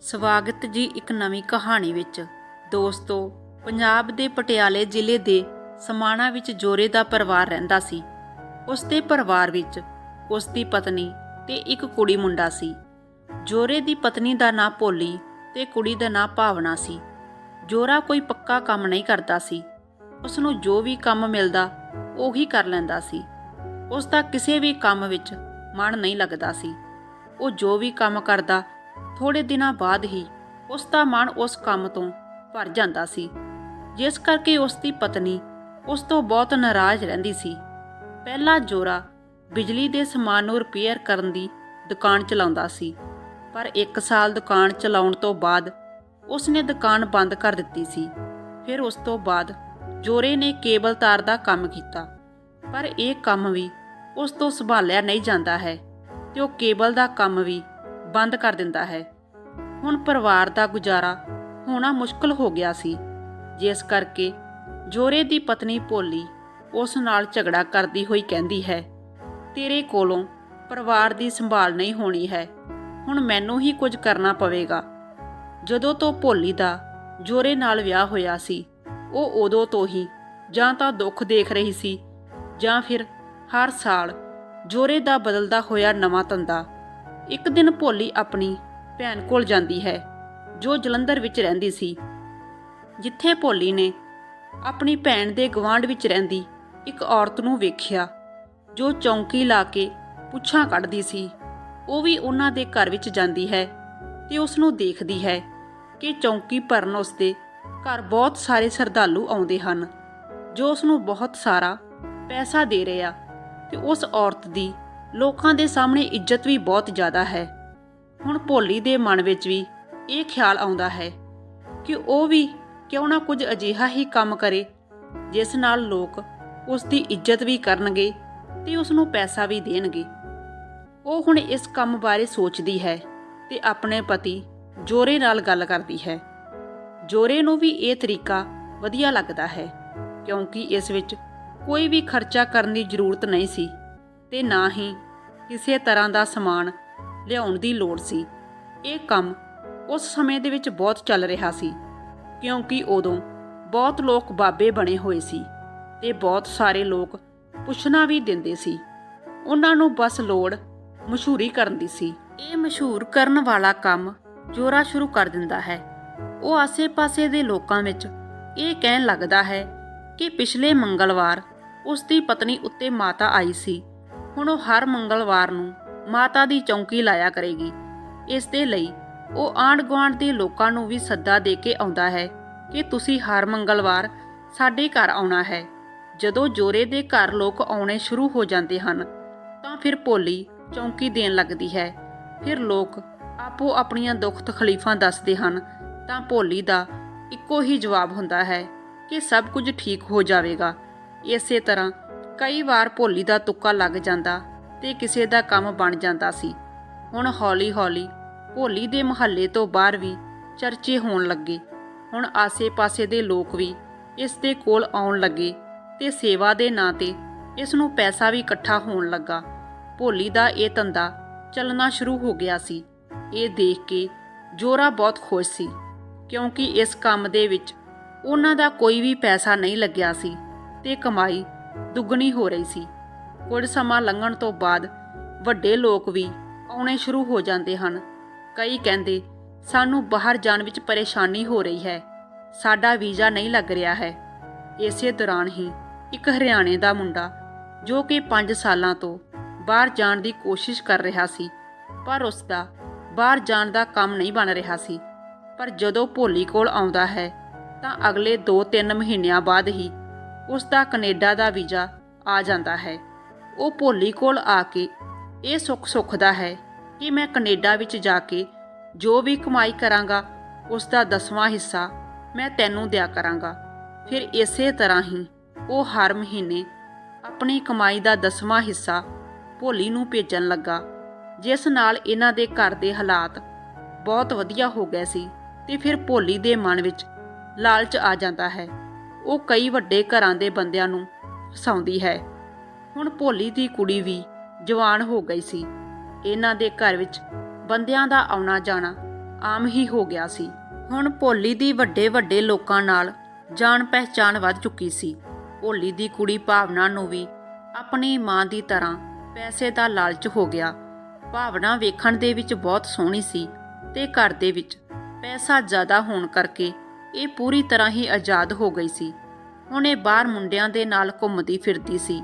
ਸਵਾਗਤ ਜੀ ਇੱਕ ਨਵੀਂ ਕਹਾਣੀ ਵਿੱਚ। ਦੋਸਤੋ, ਪੰਜਾਬ ਦੇ ਪਟਿਆਲੇ ਜ਼ਿਲ੍ਹੇ ਦੇ ਸਮਾਣਾ ਵਿੱਚ ਜੋਰੇ ਦਾ ਪਰਿਵਾਰ ਰਹਿੰਦਾ ਸੀ। ਉਸ ਦੇ ਪਰਿਵਾਰ ਵਿੱਚ ਉਸ ਦੀ ਪਤਨੀ ਤੇ ਇੱਕ ਕੁੜੀ ਮੁੰਡਾ ਸੀ। ਜੋਰੇ ਦੀ ਪਤਨੀ ਦਾ ਨਾਂ ਭੋਲੀ ਤੇ ਕੁੜੀ ਦਾ ਨਾਂ ਭਾਵਨਾ ਸੀ। ਜੋਰਾ ਕੋਈ ਪੱਕਾ ਕੰਮ ਨਹੀਂ ਕਰਦਾ ਸੀ। ਉਸ ਨੂੰ ਜੋ ਵੀ ਕੰਮ ਮਿਲਦਾ, ਉਹੀ ਕਰ ਲੈਂਦਾ ਸੀ। ਉਸ ਦਾ ਕਿਸੇ ਵੀ ਕੰਮ ਵਿੱਚ ਮਨ ਨਹੀਂ ਲੱਗਦਾ ਸੀ। ਉਹ ਜੋ ਵੀ ਕੰਮ ਕਰਦਾ ਥੋੜੇ ਦਿਨਾਂ ਬਾਅਦ ਹੀ ਉਸ ਦਾ ਮਨ ਉਸ ਕੰਮ ਤੋਂ ਭਰ ਜਾਂਦਾ ਸੀ। ਜਿਸ ਕਰਕੇ ਉਸ ਦੀ ਪਤਨੀ ਉਸ ਤੋਂ ਬਹੁਤ ਨਾਰਾਜ਼ ਰਹਿੰਦੀ ਸੀ। ਪਹਿਲਾ ਜੋਰਾ ਬਿਜਲੀ ਦੇ ਸਮਾਨ ਨੂੰ ਰਿਪੇਅਰ ਕਰਨ ਦੀ ਦੁਕਾਨ ਚਲਾਉਂਦਾ ਸੀ। ਪਰ 1 ਸਾਲ ਦੁਕਾਨ ਚਲਾਉਣ ਤੋਂ ਬਾਅਦ ਉਸ ਨੇ ਦੁਕਾਨ ਬੰਦ ਕਰ ਦਿੱਤੀ ਸੀ। ਫਿਰ ਉਸ ਤੋਂ ਬਾਅਦ ਜੋਰੇ ਨੇ ਕੇਬਲ ਤਾਰ ਦਾ ਕੰਮ ਕੀਤਾ। ਪਰ ਇਹ ਕੰਮ ਵੀ ਉਸ ਤੋਂ ਸੰਭਾਲਿਆ ਨਹੀਂ ਜਾਂਦਾ ਹੈ ਤੇ ਉਹ ਕੇਬਲ ਦਾ ਕੰਮ ਵੀ ਬੰਦ ਕਰ ਦਿੰਦਾ ਹੈ। ਹੁਣ ਪਰਿਵਾਰ ਦਾ ਗੁਜ਼ਾਰਾ ਹੋਣਾ ਮੁਸ਼ਕਲ ਹੋ ਗਿਆ ਸੀ। ਜਿਸ ਕਰਕੇ ਜੋਰੇ ਦੀ ਪਤਨੀ ਭੋਲੀ ਉਸ ਨਾਲ ਝਗੜਾ ਕਰਦੀ ਹੋਈ ਕਹਿੰਦੀ ਹੈ, ਤੇਰੇ ਕੋਲੋਂ ਪਰਿਵਾਰ ਦੀ ਸੰਭਾਲ ਨਹੀਂ ਹੋਣੀ ਹੈ। ਹੁਣ ਮੈਨੂੰ ਹੀ ਕੁਝ ਕਰਨਾ ਪਵੇਗਾ। ਜਦੋਂ ਤੋਂ ਭੋਲੀ ਦਾ ਜੋਰੇ ਨਾਲ ਵਿਆਹ ਹੋਇਆ ਸੀ, ਉਹ ਉਦੋਂ ਤੋਂ ਹੀ ਜਾਂ ਤਾਂ ਦੁੱਖ ਦੇਖ ਰਹੀ ਸੀ ਜਾਂ ਫਿਰ ਹਰ ਸਾਲ ਜੋਰੇ ਦਾ ਬਦਲਦਾ ਹੋਇਆ ਨਵਾਂ ਧੰਦਾ ਇੱਕ ਦਿਨ ਭੋਲੀ ਆਪਣੀ ਭੈਣ ਕੋਲ ਜਾਂਦੀ ਹੈ, ਜੋ ਜਲੰਧਰ ਵਿੱਚ ਰਹਿੰਦੀ ਸੀ। ਜਿੱਥੇ ਭੋਲੀ ਨੇ ਆਪਣੀ ਭੈਣ ਦੇ ਗਵਾਂਢ ਵਿੱਚ ਰਹਿੰਦੀ ਇੱਕ ਔਰਤ ਨੂੰ ਵੇਖਿਆ, ਜੋ ਚੌਂਕੀ ਲਾ ਕੇ ਪੁੱਛਾਂ ਕੱਢਦੀ ਸੀ। ਉਹ ਵੀ ਉਹਨਾਂ ਦੇ ਘਰ ਵਿੱਚ ਜਾਂਦੀ ਹੈ ਤੇ ਉਸ ਨੂੰ ਦੇਖਦੀ ਹੈ ਕਿ ਚੌਂਕੀ ਭਰਨ ਉਸ ਦੇ ਘਰ ਬਹੁਤ ਸਾਰੇ ਸਰਦਾਲੂ ਆਉਂਦੇ ਹਨ, ਜੋ ਉਸ ਨੂੰ ਬਹੁਤ ਸਾਰਾ ਪੈਸਾ ਦੇ ਰਿਹਾ ਆ ਤੇ ਉਸ ਔਰਤ ਦੀ ਲੋਕਾਂ ਦੇ ਸਾਹਮਣੇ ਇੱਜ਼ਤ ਵੀ ਬਹੁਤ ਜ਼ਿਆਦਾ ਹੈ। ਹੁਣ ਭੋਲੀ ਦੇ ਮਨ ਵਿੱਚ ਵੀ ਇਹ ਖਿਆਲ ਆਉਂਦਾ ਹੈ ਕਿ ਉਹ ਵੀ ਕਿਉਂ ਨਾ ਕੁਝ ਅਜਿਹਾ ਹੀ ਕੰਮ ਕਰੇ, ਜਿਸ ਨਾਲ ਲੋਕ ਉਸ ਦੀ ਇੱਜ਼ਤ ਵੀ ਕਰਨਗੇ ਤੇ ਉਸ ਨੂੰ ਪੈਸਾ ਵੀ ਦੇਣਗੇ। ਉਹ ਹੁਣ ਇਸ ਕੰਮ ਬਾਰੇ ਸੋਚਦੀ ਹੈ ਤੇ ਆਪਣੇ ਪਤੀ ਜੋਰੇ ਨਾਲ ਗੱਲ ਕਰਦੀ ਹੈ। ਜੋਰੇ ਨੂੰ ਵੀ ਇਹ ਤਰੀਕਾ ਵਧੀਆ ਲੱਗਦਾ ਹੈ, ਕਿਉਂਕਿ ਇਸ ਵਿੱਚ ਕੋਈ ਵੀ ਖਰਚਾ ਕਰਨ ਦੀ ਜ਼ਰੂਰਤ ਨਹੀਂ ਸੀ। ਤੇ ਨਾ ਹੀ ਕਿਸੇ ਤਰ੍ਹਾਂ ਦਾ ਸਮਾਨ ਲਿਆਉਣ ਦੀ ਲੋੜ ਸੀ। ਇਹ ਕੰਮ ਉਸ ਸਮੇਂ ਦੇ ਵਿੱਚ ਬਹੁਤ ਚੱਲ ਰਿਹਾ ਸੀ, ਕਿਉਂਕਿ ਉਦੋਂ ਬਹੁਤ ਲੋਕ ਬਾਬੇ ਬਣੇ ਹੋਏ ਸੀ ਤੇ ਬਹੁਤ ਸਾਰੇ ਲੋਕ ਪੁੱਛਣਾ ਵੀ ਦਿੰਦੇ ਸੀ। ਉਹਨਾਂ ਨੂੰ ਬਸ ਲੋੜ ਮਸ਼ਹੂਰੀ ਕਰਨ ਦੀ ਸੀ। ਇਹ ਮਸ਼ਹੂਰ ਕਰਨ ਵਾਲਾ ਕੰਮ ਜੋਰਾ ਸ਼ੁਰੂ ਕਰ ਦਿੰਦਾ ਹੈ। ਉਹ ਆਸੇ-ਪਾਸੇ ਦੇ ਲੋਕਾਂ ਵਿੱਚ ਇਹ ਕਹਿਣ ਲੱਗਦਾ ਹੈ ਕਿ ਪਿਛਲੇ ਮੰਗਲਵਾਰ ਉਸ ਦੀ ਪਤਨੀ ਉੱਤੇ ਮਾਤਾ ਆਈ ਸੀ। ਹੁਣ ਉਹ ਹਰ ਮੰਗਲਵਾਰ ਨੂੰ ਮਾਤਾ ਦੀ ਚੌਂਕੀ ਲਾਇਆ ਕਰੇਗੀ। ਇਸ ਦੇ ਲਈ ਉਹ ਆਂਢ ਗੁਆਂਢ ਦੇ ਲੋਕਾਂ ਨੂੰ ਵੀ ਸੱਦਾ ਦੇ ਕੇ ਆਉਂਦਾ ਹੈ ਕਿ ਤੁਸੀਂ ਹਰ ਮੰਗਲਵਾਰ ਸਾਡੇ ਘਰ ਆਉਣਾ ਹੈ। ਜਦੋਂ ਜੋਰੇ ਦੇ ਘਰ ਲੋਕ ਆਉਣੇ ਸ਼ੁਰੂ ਹੋ ਜਾਂਦੇ ਹਨ, ਤਾਂ ਫਿਰ ਭੋਲੀ ਚੌਂਕੀ ਦੇਣ ਲੱਗਦੀ ਹੈ। ਫਿਰ ਲੋਕ ਆਪੋ ਆਪਣੀਆਂ ਦੁੱਖ ਤਕਲੀਫਾਂ ਦੱਸਦੇ ਹਨ, ਤਾਂ ਭੋਲੀ ਦਾ ਇੱਕੋ ਹੀ ਜਵਾਬ ਹੁੰਦਾ ਹੈ ਕਿ ਸਭ ਕੁਝ ਠੀਕ ਹੋ ਜਾਵੇਗਾ। ਇਸੇ ਤਰ੍ਹਾਂ ਕਈ ਵਾਰ ਭੋਲੀ ਦਾ ਤੁੱਕਾ ਲੱਗ ਜਾਂਦਾ ਤੇ ਕਿਸੇ ਦਾ ਕੰਮ ਬਣ ਜਾਂਦਾ ਸੀ। ਹੁਣ ਹੌਲੀ-ਹੌਲੀ ਭੋਲੀ ਦੇ ਮਹੱਲੇ ਤੋਂ ਬਾਹਰ ਵੀ ਚਰਚੇ ਹੋਣ ਲੱਗੇ। ਹੁਣ ਆਸੇ-ਪਾਸੇ ਦੇ ਲੋਕ ਵੀ ਇਸ ਦੇ ਕੋਲ ਆਉਣ ਲੱਗੇ ਤੇ ਸੇਵਾ ਦੇ ਨਾਂ ਤੇ ਇਸ ਨੂੰ ਪੈਸਾ ਵੀ ਇਕੱਠਾ ਹੋਣ ਲੱਗਾ। ਭੋਲੀ ਦਾ ਇਹ ਧੰਦਾ ਚੱਲਣਾ ਸ਼ੁਰੂ ਹੋ ਗਿਆ ਸੀ। ਇਹ ਦੇਖ ਕੇ ਜੋਰਾ ਬਹੁਤ ਖੁਸ਼ ਸੀ ਕਿਉਂਕਿ ਇਸ ਕੰਮ ਦੇ ਵਿੱਚ ਉਹਨਾਂ ਦਾ ਕੋਈ ਵੀ ਪੈਸਾ ਨਹੀਂ ਲੱਗਿਆ ਸੀ ਤੇ ਕਮਾਈ ਦੁੱਗਣੀ ਹੋ ਰਹੀ ਸੀ। ਕੁਝ ਸਮਾਂ ਲੰਘਣ ਤੋਂ ਬਾਅਦ ਵੱਡੇ ਲੋਕ ਵੀ ਆਉਣੇ ਸ਼ੁਰੂ ਹੋ ਜਾਂਦੇ ਹਨ। ਕਈ ਕਹਿੰਦੇ, ਸਾਨੂੰ ਬਾਹਰ ਜਾਣ ਵਿੱਚ ਪਰੇਸ਼ਾਨੀ ਹੋ ਰਹੀ ਹੈ। ਸਾਡਾ ਵੀਜ਼ਾ ਨਹੀਂ ਲੱਗ ਰਿਹਾ ਹੈ। ਇਸੇ ਦੌਰਾਨ ਹੀ ਇੱਕ ਹਰਿਆਣੇ ਦਾ ਮੁੰਡਾ, ਜੋ ਕਿ 5 ਸਾਲਾਂ ਤੋਂ ਬਾਹਰ ਜਾਣ ਦੀ ਕੋਸ਼ਿਸ਼ ਕਰ ਰਿਹਾ ਸੀ, ਪਰ ਉਸ ਦਾ ਬਾਹਰ ਜਾਣ ਦਾ ਕੰਮ ਨਹੀਂ ਬਣ ਰਿਹਾ ਸੀ। ਪਰ ਜਦੋਂ ਭੋਲੀ ਕੋਲ ਆਉਂਦਾ ਹੈ, ਤਾਂ ਅਗਲੇ 2-3 ਮਹੀਨਿਆਂ ਬਾਅਦ ਹੀ ਉਸ ਦਾ ਕੈਨੇਡਾ ਦਾ ਵੀਜ਼ਾ ਆ ਜਾਂਦਾ ਹੈ। ਉਹ ਭੋਲੀ ਕੋਲ ਆ ਕੇ ਇਹ ਸੁੱਖ ਸੁੱਖਦਾ ਹੈ ਕਿ ਮੈਂ ਕੈਨੇਡਾ ਵਿੱਚ ਜਾ ਕੇ ਜੋ ਵੀ ਕਮਾਈ ਕਰਾਂਗਾ ਉਸ ਦਾ ਦਸਵਾਂ ਹਿੱਸਾ ਮੈਂ ਤੈਨੂੰ ਦਿਆ ਕਰਾਂਗਾ। ਫਿਰ ਇਸੇ ਤਰ੍ਹਾਂ ਹੀ ਉਹ ਹਰ ਮਹੀਨੇ ਆਪਣੀ ਕਮਾਈ ਦਾ ਦਸਵਾਂ ਹਿੱਸਾ ਭੋਲੀ ਨੂੰ ਭੇਜਣ ਲੱਗਾ, ਜਿਸ ਨਾਲ ਇਹਨਾਂ ਦੇ ਘਰ ਦੇ ਹਾਲਾਤ ਬਹੁਤ ਵਧੀਆ ਹੋ ਗਏ ਸੀ ਤੇ ਫਿਰ ਭੋਲੀ ਦੇ ਮਨ ਵਿੱਚ ਲਾਲਚ ਆ ਜਾਂਦਾ ਹੈ। ਉਹ ਕਈ ਵੱਡੇ ਘਰਾਂ ਦੇ ਬੰਦਿਆਂ ਨੂੰ ਫਸਾਉਂਦੀ ਹੈ। ਹੁਣ ਭੋਲੀ ਦੀ ਕੁੜੀ ਵੀ ਜਵਾਨ ਹੋ ਗਈ ਸੀ। ਇਹਨਾਂ ਦੇ ਘਰ ਵਿੱਚ ਬੰਦਿਆਂ ਦਾ ਆਉਣਾ ਜਾਣਾ ਆਮ ਹੀ ਹੋ ਗਿਆ ਸੀ। ਹੁਣ ਭੋਲੀ ਦੀ ਵੱਡੇ ਵੱਡੇ ਲੋਕਾਂ ਨਾਲ ਜਾਣ ਪਹਿਚਾਣ ਵੱਧ ਚੁੱਕੀ ਸੀ। ਭੋਲੀ ਦੀ ਕੁੜੀ ਭਾਵਨਾ ਨੂੰ ਵੀ ਆਪਣੀ ਮਾਂ ਦੀ ਤਰ੍ਹਾਂ ਪੈਸੇ ਦਾ ਲਾਲਚ ਹੋ ਗਿਆ। ਭਾਵਨਾ ਵੇਖਣ ਦੇ ਵਿੱਚ ਬਹੁਤ ਸੋਹਣੀ ਸੀ ਤੇ ਘਰ ਦੇ ਵਿੱਚ ਪੈਸਾ ਜ਼ਿਆਦਾ ਹੋਣ ਕਰਕੇ ਇਹ ਪੂਰੀ ਤਰ੍ਹਾਂ ਹੀ ਆਜ਼ਾਦ ਹੋ ਗਈ ਸੀ। ਹੁਣ ਇਹ ਬਾਹਰ ਮੁੰਡਿਆਂ ਦੇ ਨਾਲ ਘੁੰਮਦੀ ਫਿਰਦੀ ਸੀ।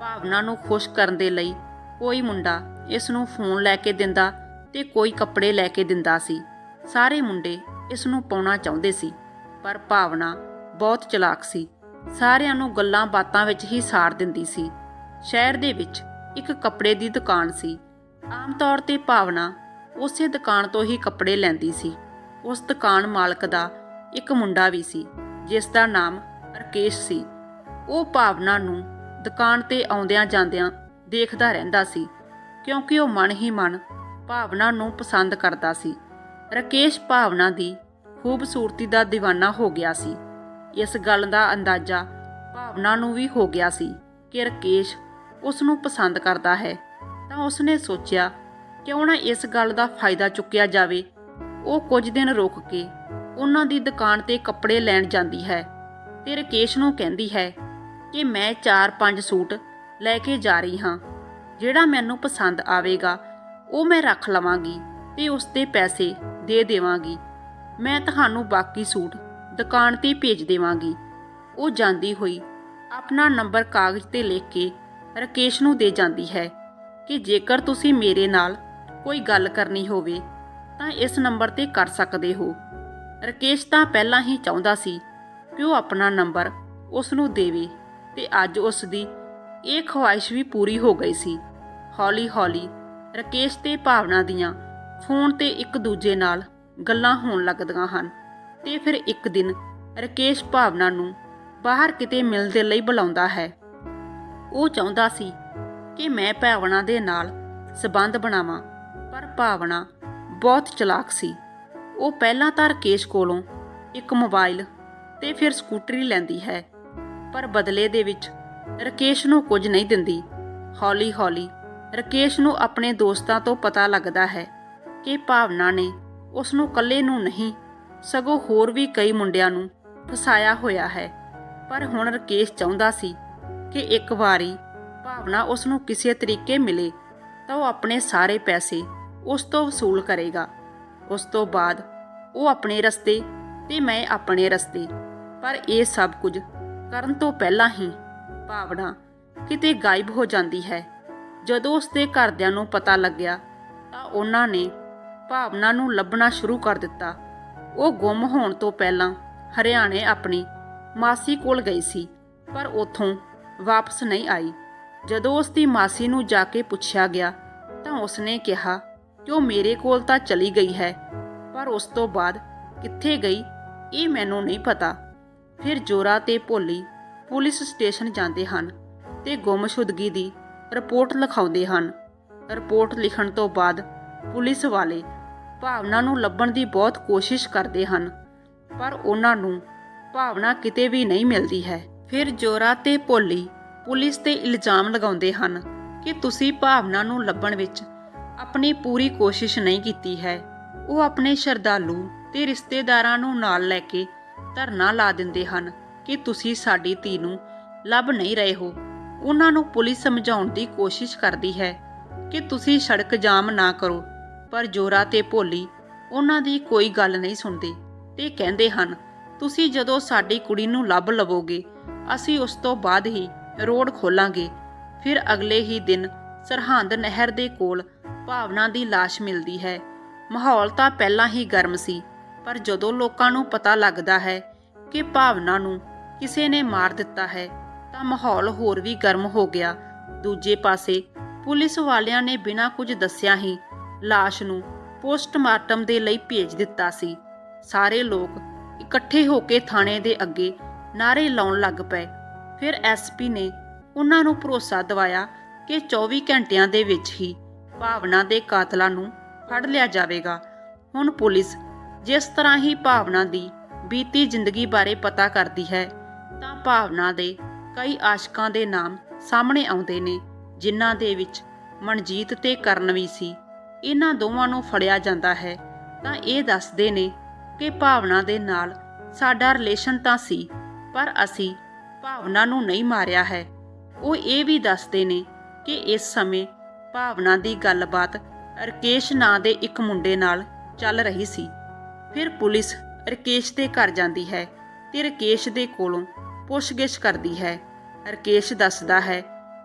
ਭਾਵਨਾ ਨੂੰ ਖੁਸ਼ ਕਰਨ ਦੇ ਲਈ ਕੋਈ ਮੁੰਡਾ ਇਸ ਨੂੰ ਫੋਨ ਲੈ ਕੇ ਦਿੰਦਾ ਤੇ ਕੋਈ ਕੱਪੜੇ ਲੈ ਕੇ ਦਿੰਦਾ ਸੀ। ਸਾਰੇ ਮੁੰਡੇ ਇਸ ਨੂੰ ਪਾਉਣਾ ਚਾਹੁੰਦੇ ਸੀ, ਪਰ ਭਾਵਨਾ ਬਹੁਤ ਚਲਾਕ ਸੀ। ਸਾਰਿਆਂ ਨੂੰ ਗੱਲਾਂ ਬਾਤਾਂ ਵਿੱਚ ਹੀ ਸਾੜ ਦਿੰਦੀ ਸੀ। ਸ਼ਹਿਰ ਦੇ ਵਿੱਚ ਇੱਕ ਕੱਪੜੇ ਦੀ ਦੁਕਾਨ ਸੀ। ਆਮ ਤੌਰ ਤੇ ਭਾਵਨਾ ਉਸੇ ਦੁਕਾਨ ਤੋਂ ਹੀ ਕੱਪੜੇ ਲੈਂਦੀ ਸੀ। ਉਸ ਦੁਕਾਨ ਮਾਲਕ ਦਾ ਇੱਕ ਮੁੰਡਾ ਵੀ ਸੀ, ਜਿਸ ਦਾ ਨਾਮ ਰਕੇਸ਼ ਸੀ। ਉਹ ਭਾਵਨਾ ਨੂੰ ਦੁਕਾਨ ਤੇ ਆਉਂਦਿਆਂ ਜਾਂਦਿਆਂ ਦੇਖਦਾ ਰਹਿੰਦਾ ਸੀ, ਕਿਉਂਕਿ ਉਹ ਮਨ ਹੀ ਮਨ ਭਾਵਨਾ ਨੂੰ ਪਸੰਦ ਕਰਦਾ ਸੀ। ਰਕੇਸ਼ ਭਾਵਨਾ ਦੀ ਖੂਬਸੂਰਤੀ ਦਾ دیਵਾਨਾ ਹੋ ਗਿਆ ਸੀ। ਇਸ ਗੱਲ ਦਾ ਅੰਦਾਜ਼ਾ ਭਾਵਨਾ ਨੂੰ ਵੀ ਹੋ ਗਿਆ ਸੀ ਕਿ ਰਕੇਸ਼ ਉਸ ਨੂੰ ਪਸੰਦ ਕਰਦਾ ਹੈ। ਤਾਂ ਉਸਨੇ ਸੋਚਿਆ, ਕਿਉਂ ਨਾ ਇਸ ਗੱਲ ਦਾ ਫਾਇਦਾ ਚੁੱਕਿਆ ਜਾਵੇ। ਉਹ ਕੁਝ ਦਿਨ ਰੁਕ ਕੇ ਉਹਨਾਂ ਦੀ ਦੁਕਾਨ ਤੇ ਕੱਪੜੇ ਲੈਣ ਜਾਂਦੀ ਹੈ ਤੇ ਰਕੇਸ਼ ਨੂੰ ਕਹਿੰਦੀ ਹੈ ਕਿ ਮੈਂ 4-5 ਸੂਟ ਲੈ ਕੇ ਜਾ ਰਹੀ ਹਾਂ। ਜਿਹੜਾ ਮੈਨੂੰ ਪਸੰਦ ਆਵੇਗਾ, ਉਹ ਮੈਂ ਰੱਖ ਲਵਾਂਗੀ ਤੇ ਉਸ ਦੇ ਪੈਸੇ ਦੇ ਦੇਵਾਂਗੀ। ਮੈਂ ਤੁਹਾਨੂੰ ਬਾਕੀ ਸੂਟ ਦੁਕਾਨ ਤੇ ਭੇਜ ਦੇਵਾਂਗੀ। ਉਹ ਜਾਂਦੀ ਹੋਈ ਆਪਣਾ ਨੰਬਰ ਕਾਗਜ਼ ਤੇ ਲਿਖ ਕੇ ਰਕੇਸ਼ ਨੂੰ ਦੇ ਜਾਂਦੀ ਹੈ ਕਿ ਜੇਕਰ ਤੁਸੀਂ ਮੇਰੇ ਨਾਲ ਕੋਈ ਗੱਲ ਕਰਨੀ ਹੋਵੇ, ਤਾਂ ਇਸ ਨੰਬਰ ਤੇ ਕਰ ਸਕਦੇ ਹੋ। ਰਕੇਸ਼ ਤਾਂ ਪਹਿਲਾਂ ਹੀ ਚਾਹੁੰਦਾ ਸੀ ਕਿ ਉਹ ਆਪਣਾ ਨੰਬਰ ਉਸ ਨੂੰ ਦੇਵੇ ਤੇ ਅੱਜ ਉਸ ਦੀ ਇਹ ਖੁਆਇਸ਼ ਵੀ ਪੂਰੀ ਹੋ ਗਈ ਸੀ। ਹੌਲੀ-ਹੌਲੀ ਰਕੇਸ਼ ਤੇ ਭਾਵਨਾ ਦੀਆਂ ਫੋਨ ਤੇ ਇੱਕ ਦੂਜੇ ਨਾਲ ਗੱਲਾਂ ਹੋਣ ਲੱਗਦੀਆਂ ਹਨ ਤੇ ਫਿਰ ਇੱਕ ਦਿਨ ਰਕੇਸ਼ ਭਾਵਨਾ ਨੂੰ ਬਾਹਰ ਕਿਤੇ ਮਿਲਣ ਦੇ ਲਈ ਬੁਲਾਉਂਦਾ ਹੈ। ਉਹ ਚਾਹੁੰਦਾ ਸੀ ਕਿ ਮੈਂ ਭਾਵਨਾ ਦੇ ਨਾਲ ਸਬੰਧ ਬਣਾਵਾਂ, ਪਰ ਭਾਵਨਾ ਬਹੁਤ ਚਲਾਕ ਸੀ। ਉਹ ਪਹਿਲਾਂ ਤਾਂ ਰਕੇਸ਼ ਕੋਲੋਂ ਇੱਕ ਮੋਬਾਈਲ ਤੇ ਫਿਰ ਸਕੂਟਰੀ ਲੈਂਦੀ ਹੈ, ਪਰ ਬਦਲੇ ਦੇ ਵਿੱਚ ਰਕੇਸ਼ ਨੂੰ ਕੁਝ ਨਹੀਂ ਦਿੰਦੀ। ਹੌਲੀ-ਹੌਲੀ ਰਕੇਸ਼ ਨੂੰ ਆਪਣੇ ਦੋਸਤਾਂ ਤੋਂ ਪਤਾ ਲੱਗਦਾ ਹੈ ਕਿ ਭਾਵਨਾ ਨੇ ਉਸ ਨੂੰ ਇਕੱਲੇ ਨੂੰ ਨਹੀਂ, ਸਗੋਂ ਹੋਰ ਵੀ ਕਈ ਮੁੰਡਿਆਂ ਨੂੰ ਫਸਾਇਆ ਹੋਇਆ ਹੈ। ਪਰ ਹੁਣ ਰਕੇਸ਼ ਚਾਹੁੰਦਾ ਸੀ ਕਿ ਇੱਕ ਵਾਰੀ ਭਾਵਨਾ ਉਸ ਨੂੰ ਕਿਸੇ ਤਰੀਕੇ ਮਿਲੇ ਤਾਂ ਉਹ ਆਪਣੇ ਸਾਰੇ ਪੈਸੇ ਉਸ ਤੋਂ ਵਸੂਲ ਕਰੇਗਾ। ਉਸ ਤੋਂ ਬਾਅਦ ਉਹ ਆਪਣੇ ਰਸਤੇ ਤੇ ਮੈਂ ਆਪਣੇ ਰਸਤੇ। ਪਰ ਇਹ ਸਭ ਕੁਝ ਕਰਨ ਤੋਂ ਪਹਿਲਾਂ ਹੀ ਭਾਵਨਾ ਕਿਤੇ ਗਾਇਬ ਹੋ ਜਾਂਦੀ ਹੈ। ਜਦੋਂ ਉਸਦੇ ਘਰਦਿਆਂ ਨੂੰ ਪਤਾ ਲੱਗਿਆ, ਤਾਂ ਉਹਨਾਂ ਨੇ ਭਾਵਨਾ ਨੂੰ ਲੱਭਣਾ ਸ਼ੁਰੂ ਕਰ ਦਿੱਤਾ। ਉਹ ਗੁੰਮ ਹੋਣ ਤੋਂ ਪਹਿਲਾਂ ਹਰਿਆਣੇ ਆਪਣੀ ਮਾਸੀ ਕੋਲ ਗਈ ਸੀ, ਪਰ ਉਥੋਂ ਵਾਪਸ ਨਹੀਂ ਆਈ। ਜਦੋਂ ਉਸ ਦੀ ਮਾਸੀ ਨੂੰ ਜਾ ਕੇ ਪੁੱਛਿਆ ਗਿਆ, ਤਾਂ ਉਸਨੇ ਕਿਹਾ ਕਿ ਉਹ ਮੇਰੇ ਕੋਲ ਤਾਂ ਚਲੀ ਗਈ ਹੈ? ਪਰ ਉਸ ਤੋਂ ਬਾਅਦ ਕਿੱਥੇ ਗਈ, ਇਹ ਮੈਨੂੰ ਨਹੀਂ ਪਤਾ। ਫਿਰ ਜੋਰਾ ਤੇ ਭੋਲੀ ਪੁਲਿਸ ਸਟੇਸ਼ਨ ਜਾਂਦੇ ਹਨ ਤੇ ਗੁੰਮਸ਼ੁਦਗੀ ਦੀ ਰਿਪੋਰਟ ਲਿਖਾਉਂਦੇ ਹਨ। ਰਿਪੋਰਟ ਲਿਖਣ ਤੋਂ ਬਾਅਦ ਪੁਲਿਸ ਵਾਲੇ ਭਾਵਨਾ ਨੂੰ ਲੱਭਣ ਦੀ ਬਹੁਤ ਕੋਸ਼ਿਸ਼ ਕਰਦੇ ਹਨ, ਪਰ ਉਹਨਾਂ ਨੂੰ ਭਾਵਨਾ ਕਿਤੇ ਵੀ ਨਹੀਂ ਮਿਲਦੀ ਹੈ। ਫਿਰ ਜੋਰਾ ਤੇ ਭੋਲੀ ਪੁਲਿਸ ਤੇ ਇਲਜ਼ਾਮ ਲਗਾਉਂਦੇ ਹਨ ਕਿ ਤੁਸੀਂ ਭਾਵਨਾ ਨੂੰ ਲੱਭਣ ਵਿੱਚ ਆਪਣੀ ਪੂਰੀ ਕੋਸ਼ਿਸ਼ ਨਹੀਂ ਕੀਤੀ ਹੈ। ਉਹ ਆਪਣੇ ਸ਼ਰਧਾਲੂ ਤੇ ਰਿਸ਼ਤੇਦਾਰਾਂ ਨੂੰ ਨਾਲ ਲੈ ਕੇ ਧਰਨਾ ਲਾ ਦਿੰਦੇ ਹਨ ਕਿ ਤੁਸੀਂ ਸਾਡੀ ਧੀ ਨੂੰ ਲੱਭ ਨਹੀਂ ਰਹੇ ਹੋ। ਉਹਨਾਂ ਨੂੰ ਪੁਲਿਸ ਸਮਝਾਉਣ ਦੀ ਕੋਸ਼ਿਸ਼ ਕਰਦੀ ਹੈ ਕਿ ਤੁਸੀਂ ਸੜਕ ਜਾਮ ਨਾ ਕਰੋ, ਪਰ ਜੋਰਾ ਤੇ ਭੋਲੀ ਉਹਨਾਂ ਦੀ ਕੋਈ ਗੱਲ ਨਹੀਂ ਸੁਣਦੇ ਤੇ ਕਹਿੰਦੇ ਹਨ, ਤੁਸੀਂ ਜਦੋਂ ਸਾਡੀ ਕੁੜੀ ਨੂੰ ਲੱਭ ਲਵੋਗੇ, ਅਸੀਂ ਉਸ ਤੋਂ ਬਾਅਦ ਹੀ ਰੋਡ ਖੋਲਾਂਗੇ। ਫਿਰ ਅਗਲੇ ਹੀ ਦਿਨ ਸਰਹੰਦ ਨਹਿਰ ਦੇ ਕੋਲ ਭਾਵਨਾ ਦੀ ਲਾਸ਼ ਮਿਲਦੀ ਹੈ। ਮਾਹੌਲ ਤਾਂ ਪਹਿਲਾਂ ਹੀ ਗਰਮ ਸੀ, ਪਰ ਜਦੋਂ ਲੋਕਾਂ ਨੂੰ ਪਤਾ ਲੱਗਦਾ ਹੈ ਕਿ ਭਾਵਨਾ ਨੂੰ ਕਿਸੇ ਨੇ ਮਾਰ ਦਿੱਤਾ ਹੈ, ਤਾਂ ਮਾਹੌਲ ਹੋਰ ਵੀ ਗਰਮ ਹੋ ਗਿਆ। ਦੂਜੇ ਪਾਸੇ, ਪੁਲਿਸ ਵਾਲਿਆਂ ਨੇ ਬਿਨਾਂ ਕੁਝ ਦੱਸਿਆ ਹੀ ਲਾਸ਼ ਨੂੰ ਪੋਸਟਮਾਰਟਮ ਦੇ ਲਈ ਭੇਜ ਦਿੱਤਾ ਸੀ। ਸਾਰੇ ਲੋਕ ਇਕੱਠੇ ਹੋ ਕੇ ਥਾਣੇ ਦੇ ਅੱਗੇ ਨਾਰੇ ਲਾਉਣ ਲੱਗ ਪਏ। ਫਿਰ ਐਸਪੀ ਨੇ ਉਹਨਾਂ ਨੂੰ ਭਰੋਸਾ ਦਿਵਾਇਆ ਕਿ 24 ਘੰਟਿਆਂ ਦੇ ਵਿੱਚ ਹੀ ਭਾਵਨਾ ਦੇ ਕਾਤਲਾਂ ਨੂੰ ਫੜ ਲਿਆ ਜਾਵੇਗਾ। ਹੁਣ ਪੁਲਿਸ ਜਿਸ ਤਰ੍ਹਾਂ ਹੀ ਭਾਵਨਾ ਦੀ ਬੀਤੀ ਜ਼ਿੰਦਗੀ ਬਾਰੇ ਪਤਾ ਕਰਦੀ ਹੈ, ਤਾਂ ਭਾਵਨਾ ਦੇ ਕਈ ਆਸ਼ਕਾਂ ਦੇ ਨਾਮ ਸਾਹਮਣੇ ਆਉਂਦੇ ਨੇ, ਜਿਨ੍ਹਾਂ ਦੇ ਵਿੱਚ ਮਨਜੀਤ ਤੇ ਕਰਨ ਵੀ ਸੀ। ਇਹਨਾਂ ਦੋਵਾਂ ਨੂੰ ਫੜਿਆ ਜਾਂਦਾ ਹੈ। ਤਾਂ ਇਹ ਦੱਸਦੇ ਨੇ ਕਿ ਭਾਵਨਾ ਦੇ ਨਾਲ ਸਾਡਾ ਰਿਲੇਸ਼ਨ ਤਾਂ ਸੀ, ਪਰ ਅਸੀਂ ਭਾਵਨਾ ਨੂੰ ਨਹੀਂ ਮਾਰਿਆ ਹੈ। ਉਹ ਇਹ ਵੀ ਦੱਸਦੇ ਨੇ ਕਿ ਇਸ ਸਮੇਂ ਭਾਵਨਾ ਦੀ ਗੱਲਬਾਤ ਰਕੇਸ਼ ਨਾਂ ਦੇ ਇੱਕ ਮੁੰਡੇ ਨਾਲ ਚੱਲ ਰਹੀ ਸੀ। ਫਿਰ ਪੁਲਿਸ ਰਕੇਸ਼ ਦੇ ਘਰ ਜਾਂਦੀ ਹੈ ਤੇ ਰਕੇਸ਼ ਦੇ ਕੋਲੋਂ ਪੁੱਛਗਿੱਛ ਕਰਦੀ ਹੈ। ਰਕੇਸ਼ ਦੱਸਦਾ ਹੈ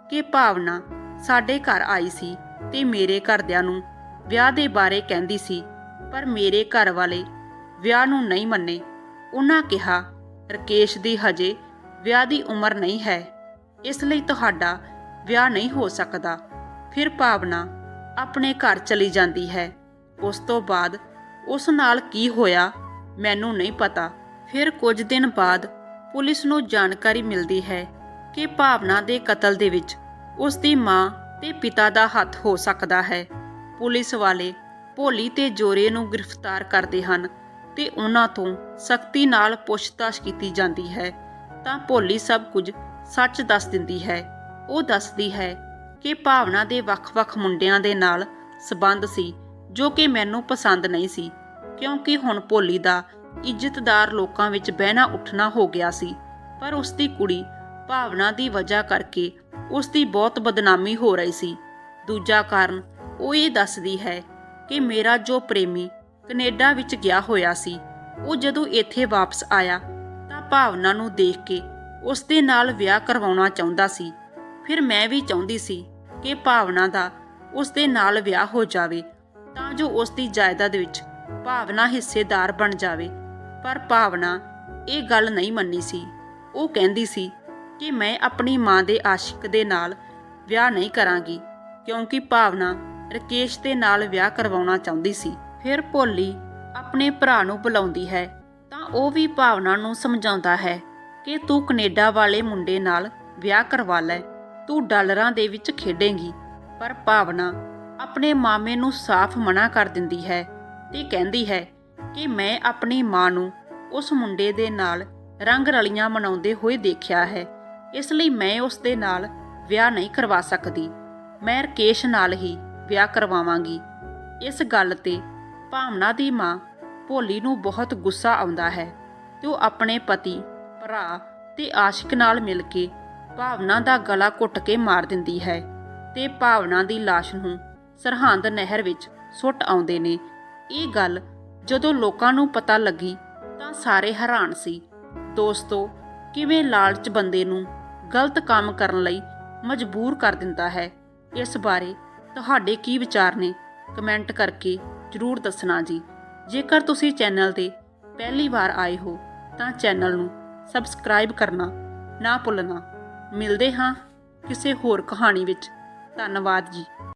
ਕਿ ਭਾਵਨਾ ਸਾਡੇ ਘਰ ਆਈ ਸੀ ਤੇ ਮੇਰੇ ਘਰਦਿਆਂ ਨੂੰ ਵਿਆਹ ਦੇ ਬਾਰੇ ਕਹਿੰਦੀ ਸੀ, ਪਰ ਮੇਰੇ ਘਰ ਵਾਲੇ ਵਿਆਹ ਨੂੰ ਨਹੀਂ ਮੰਨੇ। ਉਹਨਾਂ ਕਿਹਾ, ਰਕੇਸ਼ ਦੀ ਹਜੇ ਵਿਆਹ ਦੀ ਉਮਰ ਨਹੀਂ ਹੈ। ਇਸ ਲਈ ਤੁਹਾਡਾ ਵਿਆਹ ਨਹੀਂ ਹੋ ਸਕਦਾ। ਫਿਰ ਭਾਵਨਾ ਆਪਣੇ ਘਰ ਚਲੀ ਜਾਂਦੀ ਹੈ। ਉਸ ਤੋਂ ਬਾਅਦ ਉਸ ਨਾਲ ਕੀ ਹੋਇਆ ਮੈਨੂੰ ਨਹੀਂ ਪਤਾ। ਫਿਰ ਕੁਝ ਦਿਨ ਬਾਅਦ ਪੁਲਿਸ ਨੂੰ ਜਾਣਕਾਰੀ ਮਿਲਦੀ ਹੈ ਕਿ ਭਾਵਨਾ ਦੇ ਕਤਲ ਦੇ ਵਿੱਚ ਉਸ ਦੀ ਮਾਂ ਤੇ ਪਿਤਾ ਦਾ ਹੱਥ ਹੋ ਸਕਦਾ ਹੈ। ਪੁਲਿਸ ਵਾਲੇ ਭੋਲੀ ਤੇ ਜੋਰੇ ਨੂੰ ਗ੍ਰਿਫਤਾਰ ਕਰਦੇ ਹਨ ਤੇ ਉਹਨਾਂ ਤੋਂ ਸਖਤੀ ਨਾਲ ਪੁੱਛਤਾਛ ਕੀਤੀ ਜਾਂਦੀ ਹੈ। ਤਾਂ ਭੋਲੀ ਸਭ ਕੁਝ ਸੱਚ ਦੱਸ ਦਿੰਦੀ ਹੈ। ਉਹ ਦੱਸਦੀ ਹੈ ਕਿ ਭਾਵਨਾ ਦੇ ਵੱਖ-ਵੱਖ ਮੁੰਡਿਆਂ ਦੇ ਨਾਲ ਸਬੰਧ ਸੀ, ਜੋ ਕਿ ਮੈਨੂੰ ਪਸੰਦ ਨਹੀਂ ਸੀ, ਕਿਉਂਕਿ ਹੁਣ ਭੋਲੀ ਦਾ ਇੱਜ਼ਤਦਾਰ ਲੋਕਾਂ ਵਿੱਚ ਬਹਿਣਾ ਉੱਠਣਾ ਹੋ ਗਿਆ ਸੀ। ਪਰ ਉਸ ਦੀ ਕੁੜੀ ਭਾਵਨਾ ਦੀ ਵਜ੍ਹਾ ਕਰਕੇ ਉਸ ਦੀ ਬਹੁਤ ਬਦਨਾਮੀ ਹੋ ਰਹੀ ਸੀ। ਦੂਜਾ ਕਾਰਨ ਉਹ ਇਹ ਦੱਸਦੀ ਹੈ ਕਿ ਮੇਰਾ ਜੋ ਪ੍ਰੇਮੀ ਕੈਨੇਡਾ ਵਿੱਚ ਗਿਆ ਹੋਇਆ ਸੀ, ਉਹ ਜਦੋਂ ਇੱਥੇ ਵਾਪਸ ਆਇਆ ਤਾਂ ਭਾਵਨਾ ਨੂੰ ਦੇਖ ਕੇ ਉਸ ਦੇ ਨਾਲ ਵਿਆਹ ਕਰਵਾਉਣਾ ਚਾਹੁੰਦਾ ਸੀ। ਫਿਰ ਮੈਂ ਵੀ ਚਾਹੁੰਦੀ ਸੀ ਕਿ ਭਾਵਨਾ ਦਾ ਉਸ ਦੇ ਨਾਲ ਵਿਆਹ ਹੋ ਜਾਵੇ, ਤਾਂ ਜੋ ਉਸ ਦੀ ਜਾਇਦਾਦ ਵਿੱਚ ਭਾਵਨਾ ਹਿੱਸੇਦਾਰ ਬਣ ਜਾਵੇ। ਪਰ ਭਾਵਨਾ ਇਹ ਗੱਲ ਨਹੀਂ ਮੰਨੀ ਸੀ। ਉਹ ਕਹਿੰਦੀ ਸੀ ਕਿ ਮੈਂ ਆਪਣੀ ਮਾਂ ਦੇ ਆਸ਼ਿਕ ਦੇ ਨਾਲ ਵਿਆਹ ਨਹੀਂ ਕਰਾਂਗੀ, ਕਿਉਂਕਿ ਭਾਵਨਾ ਰਕੇਸ਼ ਦੇ ਨਾਲ ਵਿਆਹ ਕਰਵਾਉਣਾ ਚਾਹੁੰਦੀ ਸੀ। ਫਿਰ ਭੋਲੀ ਆਪਣੇ ਭਰਾ ਨੂੰ ਬੁਲਾਉਂਦੀ ਹੈ, ਤਾਂ ਉਹ ਵੀ ਭਾਵਨਾ ਨੂੰ ਸਮਝਾਉਂਦਾ ਹੈ ਕਿ ਤੂੰ ਕੈਨੇਡਾ ਵਾਲੇ ਮੁੰਡੇ ਨਾਲ ਵਿਆਹ ਕਰਵਾ ਲੈ। ਤੂੰ ਡਾਲਰਾਂ ਦੇ ਵਿੱਚ ਖੇਡੇਂਗੀ, ਪਰ ਭਾਵਨਾ ਆਪਣੇ ਮਾਮੇ ਨੂੰ ਸਾਫ਼ ਮਨਾ ਕਰ ਦਿੰਦੀ ਹੈ ਤੇ ਕਹਿੰਦੀ ਹੈ ਕਿ ਮੈਂ ਆਪਣੀ ਮਾਂ ਨੂੰ ਉਸ ਮੁੰਡੇ ਦੇ ਨਾਲ ਰੰਗ ਰਲੀਆਂ ਮਨਾਉਂਦੇ ਹੋਏ ਦੇਖਿਆ ਹੈ, ਇਸ ਲਈ ਮੈਂ ਉਸ ਦੇ ਨਾਲ ਵਿਆਹ ਨਹੀਂ ਕਰਵਾ ਸਕਦੀ। ਮੈਂ ਰਕੇਸ਼ ਨਾਲ ਹੀ ਵਿਆਹ ਕਰਵਾਵਾਂਗੀ। ਇਸ ਗੱਲ ਤੇ ਭਾਵਨਾ ਦੀ ਮਾਂ ਭੋਲੀ ਨੂੰ ਬਹੁਤ ਗੁੱਸਾ ਆਉਂਦਾ ਹੈ ਤੇ ਉਹ ਆਪਣੇ ਪਤੀ, ਭਰਾ ਤੇ ਆਸ਼ਿਕ ਨਾਲ ਮਿਲ ਕੇ ਭਾਵਨਾ ਦਾ ਗਲਾ ਘੁੱਟ ਕੇ ਮਾਰ ਦਿੰਦੀ ਹੈ ਤੇ ਭਾਵਨਾ ਦੀ ਲਾਸ਼ ਨੂੰ ਸਰਹੰਦ ਨਹਿਰ ਵਿੱਚ ਸੁੱਟ ਆਉਂਦੇ ਨੇ। ਇਹ ਗੱਲ ਜਦੋਂ ਲੋਕਾਂ ਨੂੰ ਪਤਾ ਲੱਗੀ ਤਾਂ ਸਾਰੇ ਹੈਰਾਨ ਸੀ। ਦੋਸਤੋ, ਕਿਵੇਂ ਲਾਲਚ ਬੰਦੇ ਨੂੰ ਗਲਤ ਕੰਮ ਕਰਨ ਲਈ ਮਜਬੂਰ ਕਰ ਦਿੰਦਾ ਹੈ? ਇਸ ਬਾਰੇ ਤੁਹਾਡੇ ਕੀ ਵਿਚਾਰ ਨੇ? ਕਮੈਂਟ ਕਰਕੇ ਜਰੂਰ ਦੱਸਣਾ ਜੀ। ਜੇਕਰ ਤੁਸੀਂ ਚੈਨਲ ਤੇ ਪਹਿਲੀ ਵਾਰ ਆਏ ਹੋ ਤਾਂ ਚੈਨਲ ਨੂੰ ਸਬਸਕ੍ਰਾਈਬ ਕਰਨਾ ਨਾ ਭੁੱਲਣਾ। ਮਿਲਦੇ ਹਾਂ ਕਿਸੇ ਹੋਰ ਕਹਾਣੀ ਵਿੱਚ। ਧੰਨਵਾਦ ਜੀ।